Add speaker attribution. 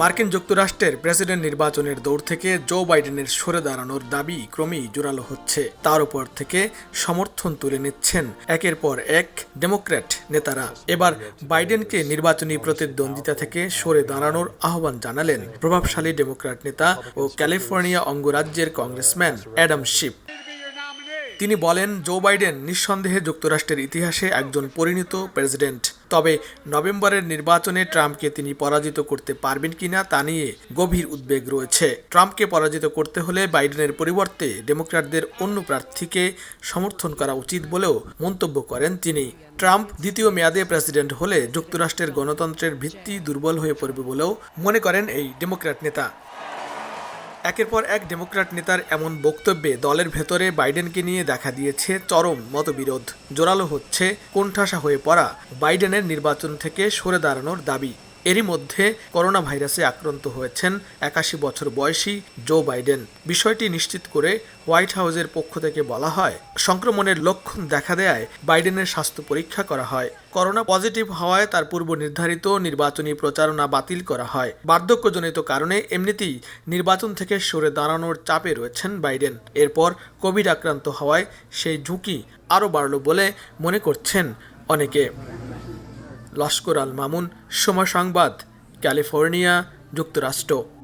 Speaker 1: মার্কিন যুক্তরাষ্ট্রের প্রেসিডেন্ট নির্বাচনের দৌড় থেকে জো বাইডেনের সরে দাঁড়ানোর দাবি ক্রমেই জোরালো হচ্ছে। তার উপর থেকে সমর্থন তুলে নিচ্ছেন একের পর এক ডেমোক্র্যাট নেতারা। এবার বাইডেনকে নির্বাচনী প্রতিদ্বন্দ্বিতা থেকে সরে দাঁড়ানোর আহ্বান জানালেন প্রভাবশালী ডেমোক্র্যাট নেতা ও ক্যালিফোর্নিয়া অঙ্গরাজ্যের কংগ্রেসম্যান অ্যাডাম শিপ। তিনি বলেন, জো বাইডেন নিঃসন্দেহে যুক্তরাষ্ট্রের ইতিহাসে একজন পরিণত প্রেসিডেন্ট। তবে নভেম্বরের নির্বাচনে ট্রাম্পকে তিনি পরাজিত করতে পারবেন কিনা তা নিয়ে গভীর উদ্বেগ রয়েছে। ট্রাম্পকে পরাজিত করতে হলে বাইডেনের পরিবর্তে ডেমোক্র্যাটদের অন্য প্রার্থীকে সমর্থন করা উচিত বলেও মন্তব্য করেন তিনি। ট্রাম্প দ্বিতীয় মেয়াদে প্রেসিডেন্ট হলে যুক্তরাষ্ট্রের গণতন্ত্রের ভিত্তি দুর্বল হয়ে পড়বে বলেও মনে করেন এই ডেমোক্র্যাট নেতা। একের পর এক ডেমোক্র্যাট নেতার এমন বক্তব্যে দলের ভেতরে বাইডেনকে নিয়ে দেখা দিয়েছে চরম মতবিরোধ। জোরালো হচ্ছে, কোণঠাসা হয়ে পড়া বাইডেনের নির্বাচন থেকে সরে দাঁড়ানোর দাবি। এরই মধ্যে করোনা ভাইরাসে আক্রান্ত হয়েছেন একাশি বছর বয়সী জো বাইডেন। বিষয়টি নিশ্চিত করে হোয়াইট হাউসের পক্ষ থেকে বলা হয়, সংক্রমণের লক্ষণ দেখা দেয় বাইডেনের স্বাস্থ্য পরীক্ষা করা হয়। করোনা পজিটিভ হওয়ায় তার পূর্ব নির্ধারিত নির্বাচনী প্রচারণা বাতিল করা হয়। বার্ধক্যজনিত কারণে এমনিতেই নির্বাচন থেকে সরে দাঁড়ানোর চাপে রয়েছেন বাইডেন। এরপর কোভিড আক্রান্ত হওয়ায় সেই ঝুঁকি আরও বাড়ল বলে মনে করছেন অনেকে। লস্কর আল মামুন সময় সংবাদ ক্যালিফোর্নিয়া যুক্তরাষ্ট্র।